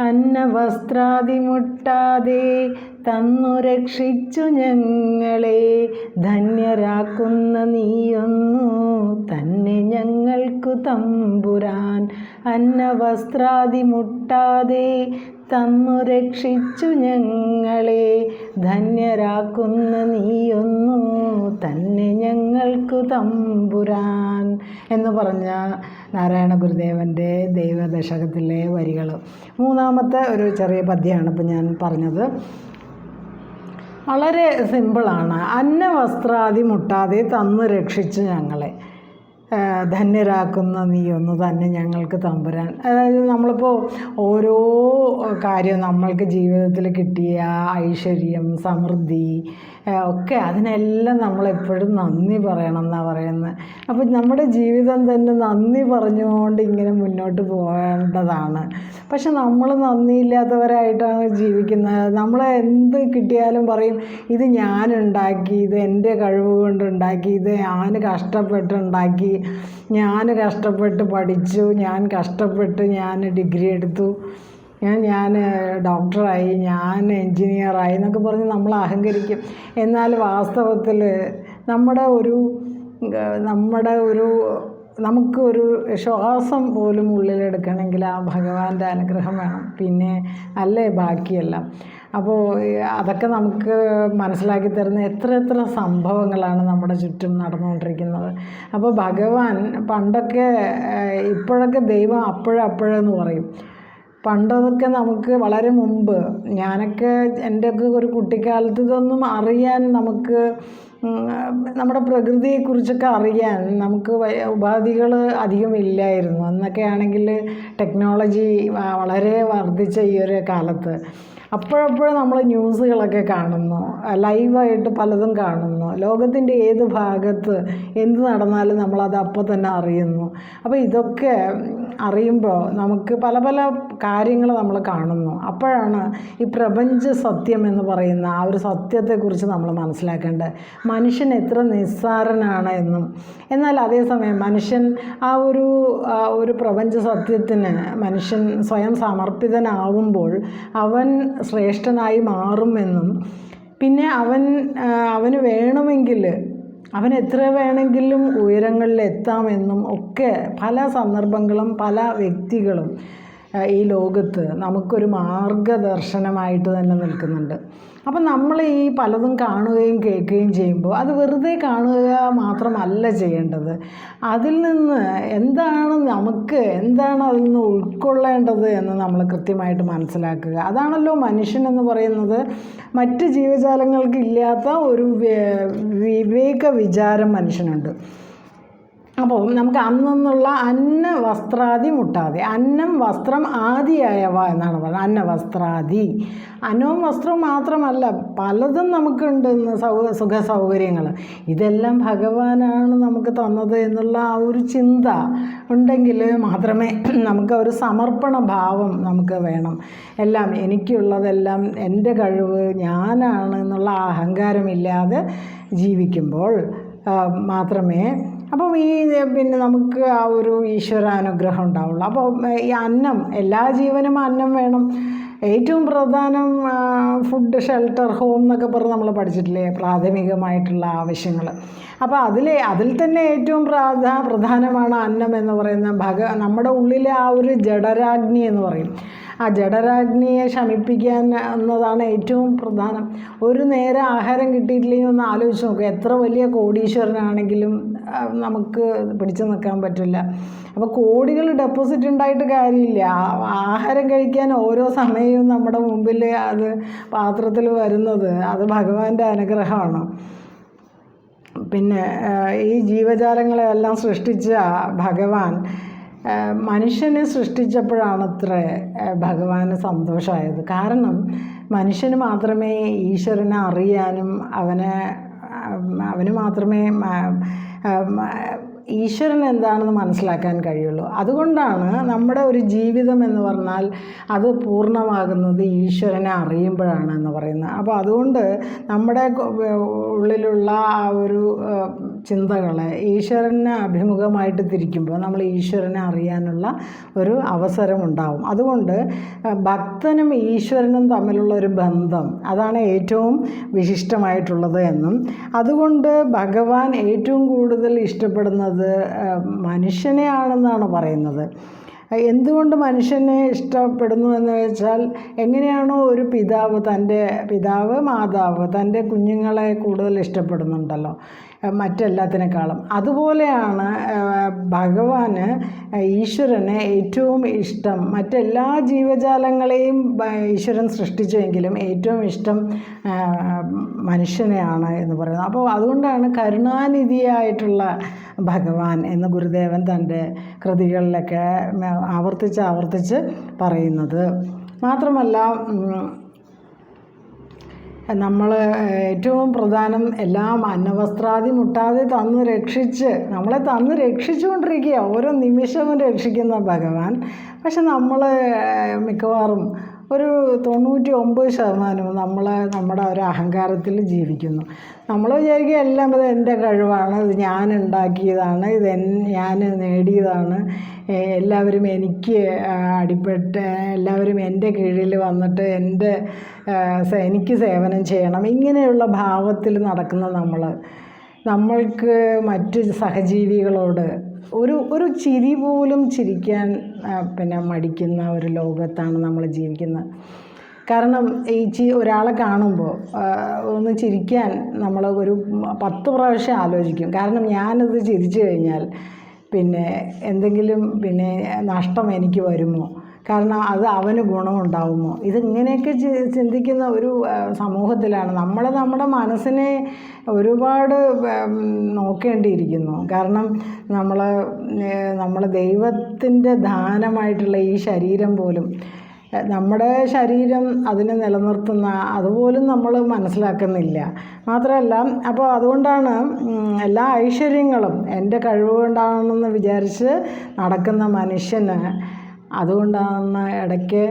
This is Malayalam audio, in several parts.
അന്നവസ്ത്രാദി മുട്ടാതെ തന്നു രക്ഷിച്ചു ഞങ്ങളെ. ധന്യരാക്കുന്ന നീയൊന്നു തന്നെ ഞങ്ങൾക്കു തമ്പുരാൻ. അന്നവസ്ത്രാദി മുട്ടാതെ തന്നു രക്ഷിച്ചു ഞങ്ങളെ. ധന്യരാക്കുന്ന നീയൊന്നു തന്നെ ഞങ്ങൾക്കു തമ്പുരാൻ എന്ന് പറഞ്ഞ നാരായണ ഗുരുദേവന്റെ ദൈവദശകത്തിലെ വരികൾ മൂന്നാമത്തെ ഒരു ചെറിയ പദ്യമാണ് ഇപ്പം ഞാൻ പറഞ്ഞത്. വളരെ സിമ്പിളാണ്. അന്നവസ്ത്രാദി മുട്ടാതെ തന്നു രക്ഷിച്ചു ഞങ്ങളെ. ധന്യരാക്കുന്ന നീ ഒന്ന് തന്നെ ഞങ്ങൾക്ക് തമ്പുരാൻ. അതായത് നമ്മളിപ്പോൾ ഓരോ കാര്യവും നമ്മൾക്ക് ജീവിതത്തിൽ കിട്ടിയ ഐശ്വര്യം സമൃദ്ധി ഒക്കെ അതിനെല്ലാം നമ്മളെപ്പോഴും നന്ദി പറയണം എന്നാണ് പറയുന്നത് അപ്പോൾ നമ്മുടെ ജീവിതം തന്നെ നന്ദി പറഞ്ഞുകൊണ്ട് ഇങ്ങനെ മുന്നോട്ട് പോകേണ്ടതാണ്. പക്ഷെ നമ്മൾ നന്ദിയില്ലാത്തവരായിട്ടാണ് ജീവിക്കുന്നത്. നമ്മൾ എന്ത് കിട്ടിയാലും പറയും ഇത് ഞാനുണ്ടാക്കി ഇത് എന്റെ കഴിവ് കൊണ്ട് ഉണ്ടാക്കി ഇത് ഞാൻ കഷ്ടപ്പെട്ടുണ്ടാക്കി ഞാൻ കഷ്ടപ്പെട്ട് പഠിച്ചു ഞാൻ കഷ്ടപ്പെട്ട് ഞാൻ ഡിഗ്രി എടുത്തു. ഞാൻ ഞാൻ ഡോക്ടറായി ഞാൻ എൻജിനീയറായി എന്നൊക്കെ പറഞ്ഞ് നമ്മൾ അഹങ്കരിക്കും. എന്നാൽ വാസ്തവത്തിൽ നമ്മുടെ ഒരു നമ്മുടെ ഒരു നമുക്ക് ഒരു ശ്വാസം പോലും ഉള്ളിലെടുക്കണമെങ്കിൽ ആ ഭഗവാന്റെ അനുഗ്രഹം വേണം. പിന്നെ അല്ലേ ബാക്കിയെല്ലാം? അപ്പോൾ അതൊക്കെ നമുക്ക് മനസ്സിലാക്കി തരുന്ന എത്ര എത്ര സംഭവങ്ങളാണ് നമ്മുടെ ചുറ്റും നടന്നുകൊണ്ടിരിക്കുന്നത്. അപ്പോൾ ഭഗവാൻ പണ്ടൊക്കെ ഇപ്പോഴൊക്കെ ദൈവം അപ്പോഴപ്പോഴെന്ന് പറയും. പണ്ടതൊക്കെ നമുക്ക് വളരെ മുമ്പ് ഞാനൊക്കെ എന്റെയൊക്കെ ഒരു കുട്ടിക്കാലത്ത് ഇതൊന്നും അറിയാൻ നമുക്ക് നമ്മുടെ പ്രകൃതിയെക്കുറിച്ചൊക്കെ അറിയാൻ നമുക്ക് ഉപാധികൾ അധികം ഇല്ലായിരുന്നു. അന്നൊക്കെ ആണെങ്കിൽ ടെക്നോളജി വളരെ വർദ്ധിച്ച ഈ ഒരു കാലത്ത്. അപ്പോഴപ്പോഴും നമ്മൾ ന്യൂസുകളൊക്കെ കാണുന്നു. ലൈവായിട്ട് പലതും കാണുന്നു. ലോകത്തിന്റെ ഏത് ഭാഗത്ത് എന്ത് നടന്നാലും നമ്മളത് അപ്പോൾ തന്നെ അറിയുന്നു. അപ്പോൾ ഇതൊക്കെ അറിയുമ്പോൾ നമുക്ക് പല പല കാര്യങ്ങൾ നമ്മൾ കാണുന്നു. അപ്പോഴാണ് ഈ പ്രപഞ്ച സത്യം എന്ന് പറയുന്ന ആ ഒരു സത്യത്തെക്കുറിച്ച് നമ്മൾ മനസ്സിലാക്കേണ്ടത്. മനുഷ്യൻ എത്ര നിസ്സാരനാണ് എന്നും. എന്നാൽ അതേസമയം മനുഷ്യൻ ആ ഒരു ഒരു പ്രപഞ്ച സത്യത്തിന് മനുഷ്യൻ സ്വയം സമർപ്പിതനാവുമ്പോൾ അവൻ ശ്രേഷ്ഠനായി മാറുമെന്നും പിന്നെ അവൻ അവന് വേണമെങ്കിൽ അവൻ എത്ര വേണമെങ്കിലും ഉയരങ്ങളിൽ എത്താമെന്നും ഒക്കെ പല സന്ദർഭങ്ങളും പല വ്യക്തികളും ഈ ലോകത്ത് നമുക്കൊരു മാർഗദർശനമായിട്ട് തന്നെ നിൽക്കുന്നുണ്ട്. അപ്പം നമ്മൾ ഈ പലതും കാണുകയും കേൾക്കുകയും ചെയ്യുമ്പോൾ അത് വെറുതെ കാണുക മാത്രമല്ല ചെയ്യേണ്ടത്. അതിൽ നിന്ന് എന്താണ് നമുക്ക് എന്താണ് അതിൽ നിന്ന് ഉൾക്കൊള്ളേണ്ടത് എന്ന് നമ്മൾ കൃത്യമായിട്ട് മനസ്സിലാക്കുക. അതാണല്ലോ മനുഷ്യൻ എന്ന് പറയുന്നത് മറ്റ് ജീവജാലങ്ങൾക്ക് ഇല്ലാത്ത ഒരു വിവേക വിചാരം മനുഷ്യനുണ്ട്. അപ്പോൾ നമുക്ക് അന്നെന്നുള്ള അന്ന വസ്ത്രാദി മുട്ടാതെ. അന്നം വസ്ത്രം ആദിയായവ എന്നാണ് പറയുന്നത്. അന്ന വസ്ത്രാദി അന്നവും വസ്ത്രവും മാത്രമല്ല പലതും നമുക്കുണ്ട് ഇന്ന് സൗ സുഖ സൗകര്യങ്ങൾ ഇതെല്ലാം ഭഗവാനാണ് നമുക്ക് തന്നത് എന്നുള്ള ആ ഒരു ചിന്ത ഉണ്ടെങ്കിൽ മാത്രമേ നമുക്ക് ഒരു സമർപ്പണ ഭാവം നമുക്ക് വേണം. എല്ലാം എനിക്കുള്ളതെല്ലാം എന്റെ കഴിവ് ഞാനാണ് എന്നുള്ള അഹങ്കാരമില്ലാതെ ജീവിക്കുമ്പോൾ മാത്രമേ അപ്പം ഈ പിന്നെ നമുക്ക് ആ ഒരു ഈശ്വരാനുഗ്രഹം ഉണ്ടാവുള്ളൂ. അപ്പോൾ ഈ അന്നം എല്ലാ ജീവനും അന്നം വേണം. ഏറ്റവും പ്രധാനം ഫുഡ് ഷെൽട്ടർ ഹോം എന്നൊക്കെ പറഞ്ഞ് നമ്മൾ പഠിച്ചിട്ടില്ലേ? പ്രാഥമികമായിട്ടുള്ള ആവശ്യങ്ങൾ. അപ്പോൾ അതിലെ അതിൽ തന്നെ ഏറ്റവും പ്രാധാ പ്രധാനമാണ് അന്നം എന്ന് പറയുന്ന ഭഗ നമ്മുടെ ഉള്ളിലെ ആ ഒരു ജഡരാഗ്നി എന്ന് പറയും. ആ ജഡരാഗ്നിയെ ശമിപ്പിക്കാൻ എന്നതാണ് ഏറ്റവും പ്രധാനം. ഒരു നേരം ആഹാരം കിട്ടിയിട്ടില്ലെങ്കിൽ ഒന്ന് ആലോചിച്ച് നോക്കുക എത്ര വലിയ കോടീശ്വരനാണെങ്കിലും നമുക്ക് പിടിച്ചു നിൽക്കാൻ പറ്റില്ല. അപ്പോൾ കോടികൾ ഡെപ്പോസിറ്റ് ഉണ്ടായിട്ട് കാര്യമില്ല. ആഹാരം കഴിക്കാൻ ഓരോ സമയവും നമ്മുടെ മുമ്പിൽ അത് പാത്രത്തിൽ വരുന്നത്. അത് ഭഗവാന്റെ അനുഗ്രഹമാണ്. പിന്നെ ഈ ജീവജാലങ്ങളെല്ലാം സൃഷ്ടിച്ച ഭഗവാൻ മനുഷ്യനെ സൃഷ്ടിച്ചപ്പോഴാണത്രേ ഭഗവാന് സന്തോഷമായത്. കാരണം മനുഷ്യന് മാത്രമേ ഈശ്വരനെ അറിയാനും അവനെ അവന് മാത്രമേ ഈശ്വരൻ എന്താണെന്ന് മനസ്സിലാക്കാൻ കഴിയുള്ളൂ. അതുകൊണ്ടാണ് നമ്മുടെ ഒരു ജീവിതം എന്ന് പറഞ്ഞാൽ അത് പൂർണമാകുന്നത് ഈശ്വരനെ അറിയുമ്പോഴാണ് എന്ന് പറയുന്നത്. അപ്പോൾ അതുകൊണ്ട് നമ്മുടെ ഉള്ളിലുള്ള ആ ഒരു ചിന്തകളെ ഈശ്വരനെ അഭിമുഖമായിട്ട് തിരിക്കുമ്പോൾ നമ്മൾ ഈശ്വരനെ അറിയാനുള്ള ഒരു അവസരം ഉണ്ടാവും അതുകൊണ്ട് ഭക്തനും ഈശ്വരനും തമ്മിലുള്ള ഒരു ബന്ധം അതാണ് ഏറ്റവും വിശിഷ്ടമായിട്ടുള്ളത് എന്നും. അതുകൊണ്ട് ഭഗവാൻ ഏറ്റവും കൂടുതൽ ഇഷ്ടപ്പെടുന്നത് മനുഷ്യനെയാണെന്നാണ് പറയുന്നത്. എന്തുകൊണ്ട് മനുഷ്യനെ ഇഷ്ടപ്പെടുന്നു എന്ന് വെച്ചാൽ എങ്ങനെയാണോ ഒരു പിതാവ് തന്റെ പിതാവ് മാതാവ് തന്റെ കുഞ്ഞുങ്ങളെ കൂടുതൽ ഇഷ്ടപ്പെടുന്നുണ്ടല്ലോ. മറ്റെല്ലാത്തിനേക്കാളും. അതുപോലെയാണ് ഭഗവാന് ഈശ്വരന് ഏറ്റവും ഇഷ്ടം മറ്റെല്ലാ ജീവജാലങ്ങളെയും ഈശ്വരൻ സൃഷ്ടിച്ചെങ്കിലും ഏറ്റവും ഇഷ്ടം മനുഷ്യനെയാണ് എന്ന് പറയുന്നത്. അപ്പോൾ അതുകൊണ്ടാണ് കരുണാനിധിയായിട്ടുള്ള ഭഗവാൻ എന്ന് ഗുരുദേവൻ തന്റെ കൃതികളിലൊക്കെ ആവർത്തിച്ച് ആവർത്തിച്ച് പറയുന്നത്. മാത്രമല്ല നമ്മൾ ഏറ്റവും പ്രധാനം എല്ലാം അന്നവസ്ത്രാദി മുട്ടാതെ തന്ന് രക്ഷിച്ച് നമ്മളെ തന്ന് രക്ഷിച്ചുകൊണ്ടിരിക്കുക ഓരോ നിമിഷവും രക്ഷിക്കുന്ന ഭഗവാൻ. പക്ഷെ നമ്മൾ മിക്കവാറും ഒരു തൊണ്ണൂറ്റി ഒമ്പത് ശതമാനവും നമ്മൾ നമ്മുടെ ഒരു അഹങ്കാരത്തിൽ ജീവിക്കുന്നു. നമ്മൾ വിചാരിക്കുക എല്ലാം ഇത് എന്റെ കഴിവാണ് ഇത് ഞാൻ ഉണ്ടാക്കിയതാണ് ഇത് ഞാൻ നേടിയതാണ്. എല്ലാവരും എനിക്ക് അടിപ്പെട്ട് എല്ലാവരും എന്റെ കീഴിൽ വന്നിട്ട് എന്റെ എനിക്ക് സേവനം ചെയ്യണം. ഇങ്ങനെയുള്ള ഭാവത്തിൽ നടക്കുന്ന നമ്മൾ. നമ്മൾക്ക് മറ്റ് സഹജീവികളോട് ഒരു ഒരു ചിരി പോലും ചിരിക്കാൻ പിന്നെ മടിക്കുന്ന ഒരു ലോകത്താണ് നമ്മൾ ജീവിക്കുന്നത്. കാരണം ഈ ചി ഒരാളെ കാണുമ്പോൾ ഒന്ന് ചിരിക്കാൻ നമ്മൾ ഒരു പത്ത് പ്രാവശ്യം ആലോചിക്കും. കാരണം ഞാനത് ചിരിച്ചു കഴിഞ്ഞാൽ പിന്നെ എന്തെങ്കിലും പിന്നെ നഷ്ടം എനിക്ക് വരുമോ? കാരണം അത് അവന് ഗുണമുണ്ടാവുമോ? ഇതിങ്ങനെയൊക്കെ ചിന്തിക്കുന്ന ഒരു സമൂഹത്തിലാണ്. നമ്മൾ നമ്മുടെ മനസ്സിനെ ഒരുപാട് നോക്കേണ്ടിയിരിക്കുന്നു. കാരണം നമ്മൾ നമ്മൾ ദൈവത്തിന്റെ ദാനമായിട്ടുള്ള ഈ ശരീരം പോലും നമ്മുടെ ശരീരം അതിനെ നിലനിർത്തുന്ന അതുപോലും നമ്മൾ മനസ്സിലാക്കുന്നില്ല. മാത്രമല്ല അപ്പോൾ അതുകൊണ്ടാണ് എല്ലാ ഐശ്വര്യങ്ങളും എന്റെ കഴിവ് കൊണ്ടാണെന്ന് വിചാരിച്ച് നടക്കുന്ന മനുഷ്യന് അതുകൊണ്ടാണ് ഇടയ്ക്ക്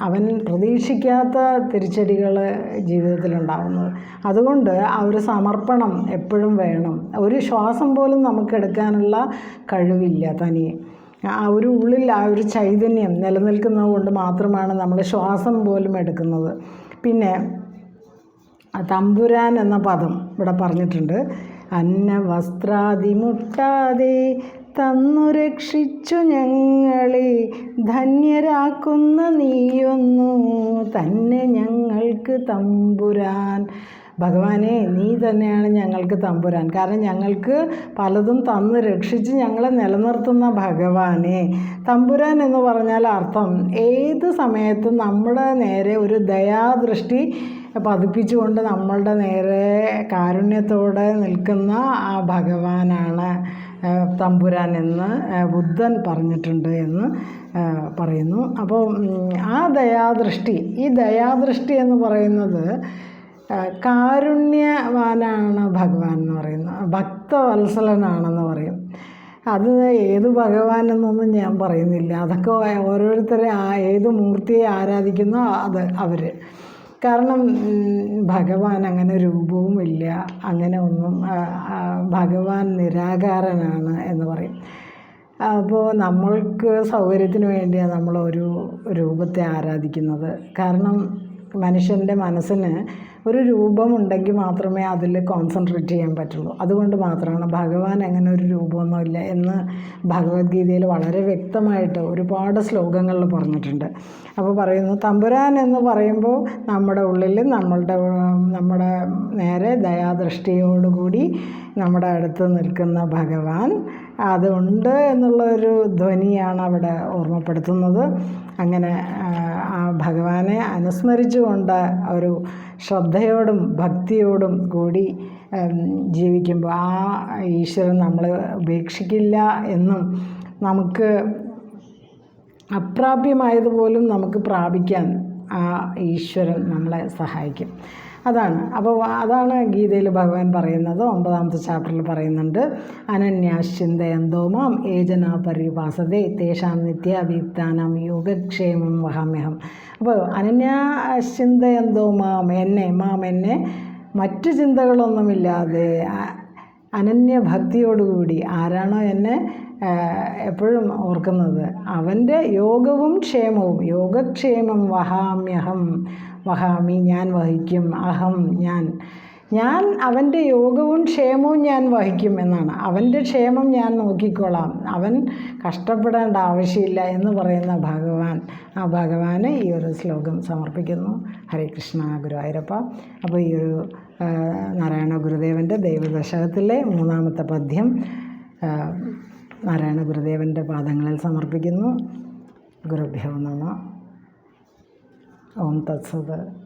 അവൻ പ്രതീക്ഷിക്കാത്ത തിരിച്ചടികൾ ജീവിതത്തിലുണ്ടാകുന്നത് അതുകൊണ്ട് ആ ഒരു സമർപ്പണം എപ്പോഴും വേണം. ഒരു ശ്വാസം പോലും നമുക്കെടുക്കാനുള്ള കഴിവില്ല തനിയെ. ആ ഒരു ഉള്ളിൽ ആ ഒരു ചൈതന്യം നിലനിൽക്കുന്നത് കൊണ്ട് മാത്രമാണ് നമ്മൾ ശ്വാസം പോലും എടുക്കുന്നത്. പിന്നെ തമ്പുരാൻ എന്ന പദം ഇവിടെ പറഞ്ഞിട്ടുണ്ട്. അന്ന വസ്ത്രാദി മുട്ടാതെ തന്നു രക്ഷിച്ചു ഞങ്ങളെ. ധന്യരാക്കുന്ന നീയൊന്നു. തന്നെ ഞങ്ങൾക്ക് തമ്പുരാൻ. ഭഗവാനെ നീ തന്നെയാണ് ഞങ്ങൾക്ക് തമ്പുരാൻ. കാരണം ഞങ്ങൾക്ക് പലതും തന്ന് രക്ഷിച്ച് ഞങ്ങളെ നിലനിർത്തുന്ന ഭഗവാനെ. തമ്പുരാൻ എന്ന് പറഞ്ഞാൽ അർത്ഥം ഏത് സമയത്തും നമ്മുടെ നേരെ ഒരു ദയാദൃഷ്ടി പതിപ്പിച്ചുകൊണ്ട് നമ്മളുടെ നേരെ കാരുണ്യത്തോടെ നിൽക്കുന്ന ആ ഭഗവാനാണ്. തമ്പുരാൻ എന്ന് ബുദ്ധൻ പറഞ്ഞിട്ടുണ്ട് എന്ന് പറയുന്നു. അപ്പോൾ ആ ദയാദൃഷ്ടി ഈ ദയാദൃഷ്ടി എന്ന് പറയുന്നത് കാരുണ്യവാനാണ് ഭഗവാൻ എന്ന് പറയുന്നത് ഭക്തവത്സലനാണെന്ന് പറയും. അത് ഏത് ഭഗവാൻ എന്നൊന്നും ഞാൻ പറയുന്നില്ല. അതൊക്കെ ഓരോരുത്തരെ ആ ഏത് മൂർത്തിയെ ആരാധിക്കുന്നോ അത് അവർ കാരണം ഭഗവാൻ അങ്ങനെ രൂപവുമില്ല അങ്ങനെ ഒന്നും ഭഗവാൻ നിരാകാരനാണ് എന്ന് പറയും. അപ്പോൾ നമ്മൾക്ക് സൗകര്യത്തിന് വേണ്ടിയാണ് നമ്മളൊരു രൂപത്തെ ആരാധിക്കുന്നത്. കാരണം മനുഷ്യന്റെ മനസ്സിന് ഒരു രൂപമുണ്ടെങ്കിൽ മാത്രമേ അതിൽ കോൺസെൻട്രേറ്റ് ചെയ്യാൻ പറ്റുള്ളൂ. അതുകൊണ്ട് മാത്രമാണ് ഭഗവാൻ അങ്ങനെ ഒരു രൂപമൊന്നുമില്ല എന്ന് ഭഗവത്ഗീതയിൽ വളരെ വ്യക്തമായിട്ട് ഒരുപാട് ശ്ലോകങ്ങളിൽ പറഞ്ഞിട്ടുണ്ട്. അപ്പോൾ പറയുന്നു തമ്പുരാൻ എന്ന് പറയുമ്പോൾ നമ്മുടെ ഉള്ളിൽ നമ്മളുടെ നമ്മുടെ നേരെ ദയാദൃഷ്ടിയോടുകൂടി നമ്മുടെ അടുത്ത് നിൽക്കുന്ന ഭഗവാൻ അതുണ്ട് എന്നുള്ളൊരു ധ്വനിയാണ് അവിടെ ഓർമ്മപ്പെടുത്തുന്നത്. അങ്ങനെ ആ, ഭഗവാനെ അനുസ്മരിച്ചുകൊണ്ട് ഒരു ശ്രദ്ധയോടും ഭക്തിയോടും കൂടി ജീവിക്കുമ്പോൾ ആ ഈശ്വരൻ നമ്മൾ ഉപേക്ഷിക്കില്ല എന്നും നമുക്ക് അപ്രാപ്യമായതുപോലും നമുക്ക് പ്രാപിക്കാൻ ആ ഈശ്വരൻ നമ്മളെ സഹായിക്കും. അതാണ്. അപ്പോൾ അതാണ് ഗീതയിൽ ഭഗവാൻ പറയുന്നത്. ഒമ്പതാമത്തെ ചാപ്റ്ററിൽ പറയുന്നുണ്ട്. അനന്യാശ്ചിന്തയന്തോ മാം ഏജന പരിഭാസതേ തേഷാം നിത്യാഭിയുക്താനാം യോഗക്ഷേമം വഹാമ്യഹം. അപ്പോൾ അനന്യാശ്ചിന്തയന്തോ മാം എന്നെ മാം എന്നെ മറ്റു ചിന്തകളൊന്നുമില്ലാതെ അനന്യഭക്തിയോടുകൂടി ആരാണോ എന്നെ എപ്പോഴും ഓർക്കുന്നത്? അവന്റെ യോഗവും ക്ഷേമവും യോഗക്ഷേമം വഹാമ്യഹം. വഹാമി ഞാൻ വഹിക്കും. അഹം ഞാൻ. ഞാൻ അവന്റെ യോഗവും ക്ഷേമവും ഞാൻ വഹിക്കും എന്നാണ്. അവന്റെ ക്ഷേമം ഞാൻ നോക്കിക്കോളാം അവൻ കഷ്ടപ്പെടേണ്ട ആവശ്യമില്ല എന്ന് പറയുന്ന ഭഗവാൻ. ആ ഭഗവാന് ഈ ഒരു ശ്ലോകം സമർപ്പിക്കുന്നു. ഹരേ കൃഷ്ണ ഗുരുവായൂരപ്പ. അപ്പോൾ ഈ ഒരു നാരായണ ഗുരുദേവന്റെ ദൈവദശകത്തിലെ മൂന്നാമത്തെ പദ്യം നാരായണ ഗുരുദേവന്റെ പാദങ്ങളിൽ സമർപ്പിക്കുന്നു. ഗുരുഭ്യോ നമ. ओम तत्सदय